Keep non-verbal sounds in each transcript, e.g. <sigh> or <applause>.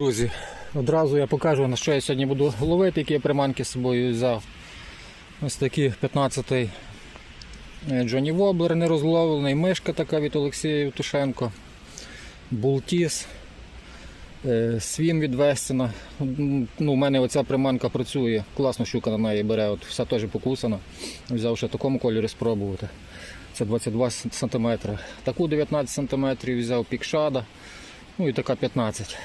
Друзі, одразу я покажу, на що я сьогодні буду ловити, які я приманки з собою взяв. Ось такий 15-й Джонні Воблер нерозловлений, мишка така від Олексія Євтушенко, Бултіс, е, Свін від Вестіна. Ну, у мене оця приманка працює, класно щука на неї бере, от вся теж покусана. Взяв ще в такому кольорі спробувати. Це 22 см. Таку 19 см взяв пікшада, ну і така 15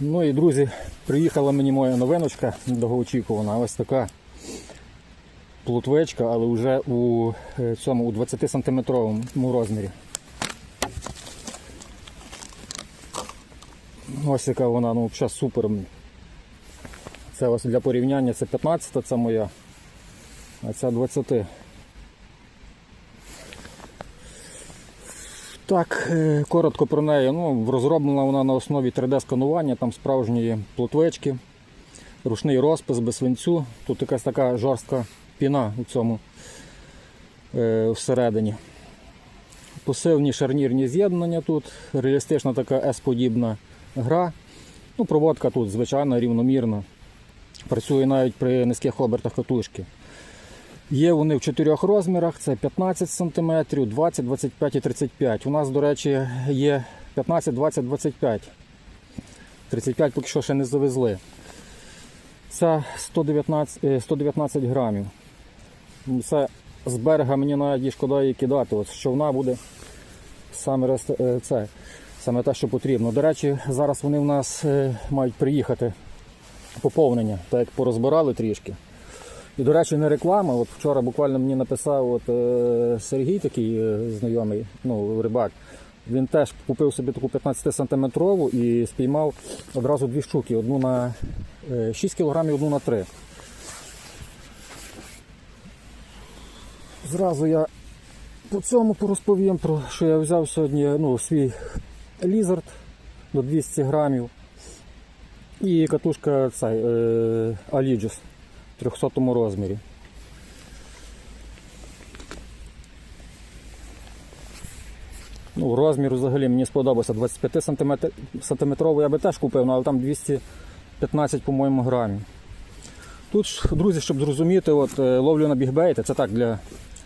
Ну і друзі, приїхала мені моя новиночка довгоочікувана. Ось така плутвечка, але вже у е, цьому у 20 сантиметровому розмірі. Ось яка вона, ну взагалі супер. Це ось для порівняння це 15 це моя, а ця 20. Так, е, коротко про неї. Ну, розроблена вона на основі 3D-сканування, там справжні плотвечки, рушний розпис без свинцю. Тут якась така жорстка піна у цьому е, всередині. Посивні шарнірні з'єднання тут, реалістична така S-подібна гра. Ну, Проводка тут звичайна, рівномірна. Працює навіть при низьких обертах катушки. Є вони в чотирьох розмірах: це 15 см, 20, 25 і 35. У нас, до речі, є 15, 20, 25. 35 поки що ще не завезли. Це 119, е, 119 грамів. Це з берега мені навіть шкода її кидати. От човна буде саме, е, це, саме те, що потрібно. До речі, зараз вони в нас е, мають приїхати поповнення, так як порозбирали трішки. І, до речі, не реклама. От вчора буквально мені написав от, е, Сергій, такий е, знайомий, ну, рибак. Він теж купив собі таку 15 сантиметрову і спіймав одразу дві штуки: одну на е, 6 кг, одну на 3. Зразу я по цьому порозповім, про що я взяв сьогодні ну, свій лізард до 200 грамів. І катушка цей, е, Allegis в 300 розмірі. Ну, розмір взагалі мені сподобався 25 сантиметр, сантиметровий я би теж купив, ну, але там 215, по-моєму, грамів. Тут, друзі, щоб зрозуміти, от, е, ловлю на бігбейти, це так для,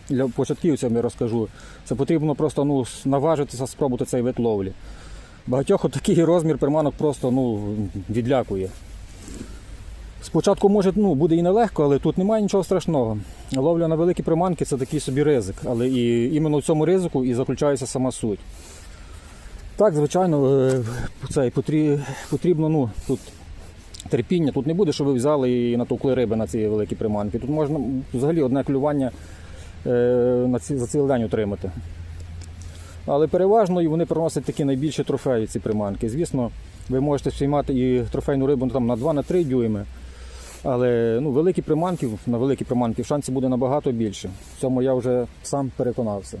для початківців я розкажу. Це потрібно просто ну, наважитися, спробувати цей вид ловлі. Багатьох такий розмір приманок просто ну, відлякує. Спочатку може ну, буде і нелегко, але тут немає нічого страшного. Ловля на великі приманки це такий собі ризик, але і іменно в цьому ризику і заключається сама суть. Так, звичайно, е, це, потрібно ну, тут терпіння. Тут не буде, що ви взяли і натовкли риби на ці великі приманки. Тут можна взагалі одне клювання е, на ці, за цілий день отримати. Але переважно вони приносять такі найбільші трофеї, ці приманки. Звісно, ви можете спіймати і трофейну рибу ну, там, на 2-3 дюйми. Але ну, великі приманки, на великі приманки шансів буде набагато більше. В цьому я вже сам переконався.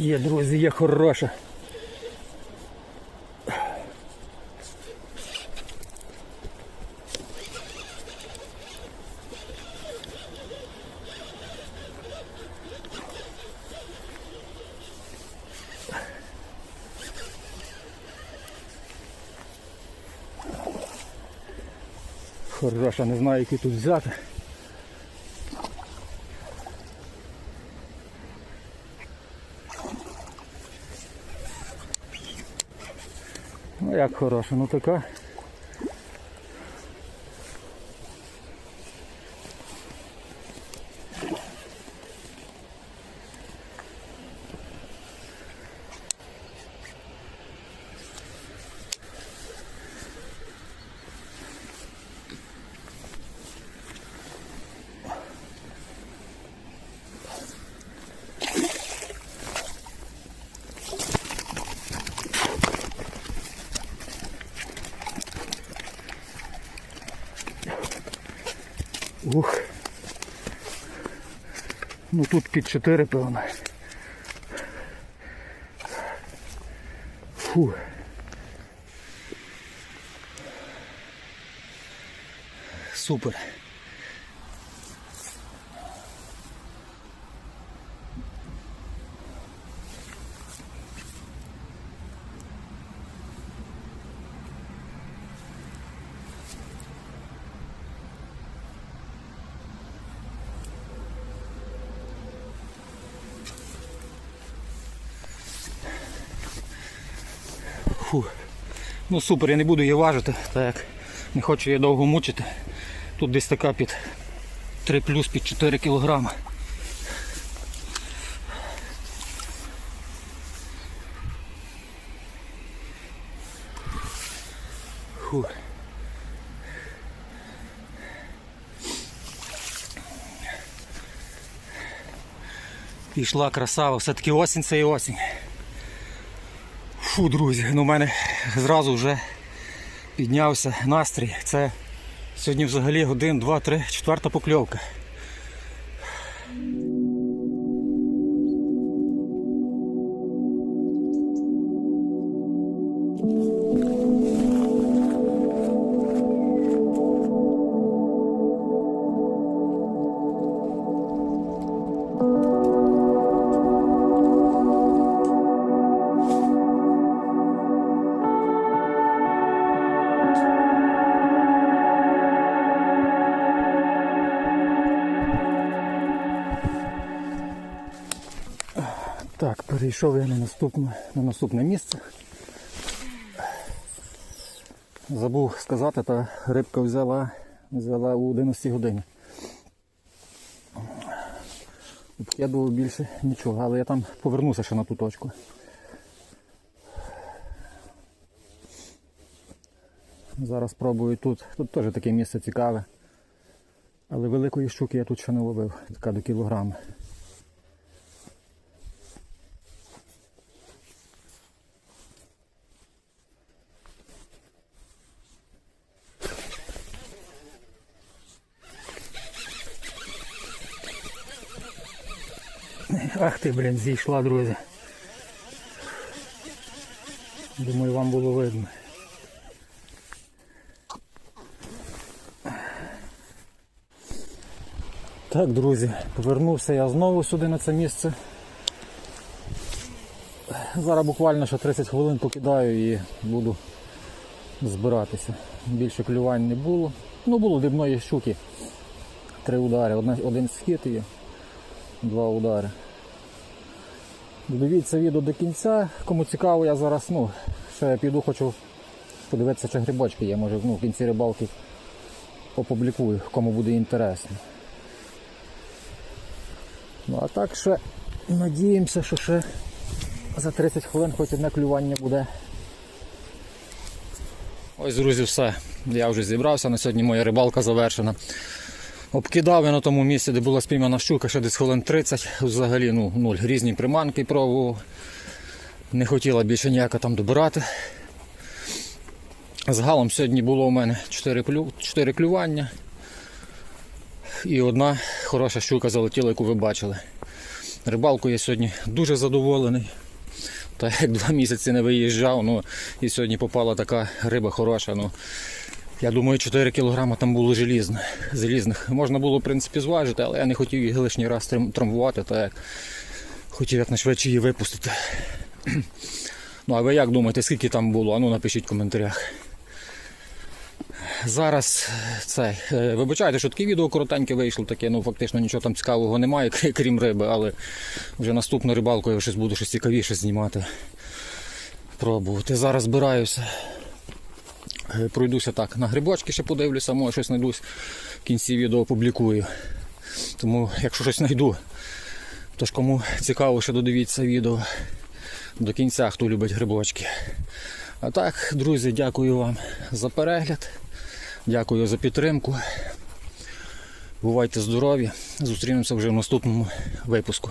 Є, друзі, є хороша. Хороша, не знаю, який тут взяти. Як хороша, ну така. Ух. Ну тут під 4, певно. Фу. Супер. Фу. Ну супер, я не буду її важити, так як не хочу її довго мучити. Тут десь така під 3 плюс під 4 кілограми. Фу. Пішла красава, все-таки осінь це і осінь. Фу, друзі, ну в мене зразу вже піднявся настрій. Це сьогодні взагалі годин, два, три, четверта покльовка. Перейшов я на наступне, на наступне місце. Забув сказати, та рибка взяла, взяла у 11 годині. Обкидував більше нічого, але я там повернуся ще на ту точку. Зараз спробую тут. Тут теж таке місце цікаве. Але великої щуки я тут ще не ловив, така до кілограма. Ти, блін, зійшла, друзі. Думаю, вам було видно. Так, друзі, повернувся я знову сюди на це місце. Зараз буквально ще 30 хвилин покидаю і буду збиратися. Більше клювань не було. Ну було дрібної щуки. Три удари. Одна- Один схід і два удари. Дивіться відео до кінця. Кому цікаво, я зараз ну, ще піду, хочу подивитися, чи грибочки є. Може ну, в кінці рибалки опублікую, кому буде інтересно. Ну а так ще надіємося, що ще за 30 хвилин хоч одне клювання буде. Ось, друзі, все. Я вже зібрався. На сьогодні моя рибалка завершена. Обкидав я на тому місці, де була спіймана щука, ще десь хвилин 30. Взагалі ну, нуль. Різні приманки пробував. Не хотіла більше ніяко там добирати. Загалом сьогодні було у мене 4, клю... 4 клювання. І одна хороша щука залетіла, яку ви бачили. Рибалкою я сьогодні дуже задоволений. Так як два місяці не виїжджав, ну і сьогодні попала така риба хороша. Ну, я думаю, 4 кг там було желізне, залізних. Можна було, в принципі, зважити, але я не хотів її лишній раз трам- травмувати, так як хотів якнайшвидше її випустити. <clears throat> Ну, а ви як думаєте, скільки там було? Ану напишіть в коментарях. Зараз це, е, вибачайте, що таке відео коротеньке вийшло, таке, ну фактично нічого там цікавого немає, <laughs> крім риби, але вже наступну рибалку я щось буду щось цікавіше знімати. Пробувати. Зараз збираюся. Е, Пройдуся так, на грибочки ще подивлюся, може щось знайдусь в кінці відео опублікую. Тому якщо щось знайду, то ж кому цікаво, ще додивіться відео до кінця, хто любить грибочки. А так, друзі, дякую вам за перегляд. Дякую за підтримку. Бувайте здорові. Зустрінемося вже в наступному випуску.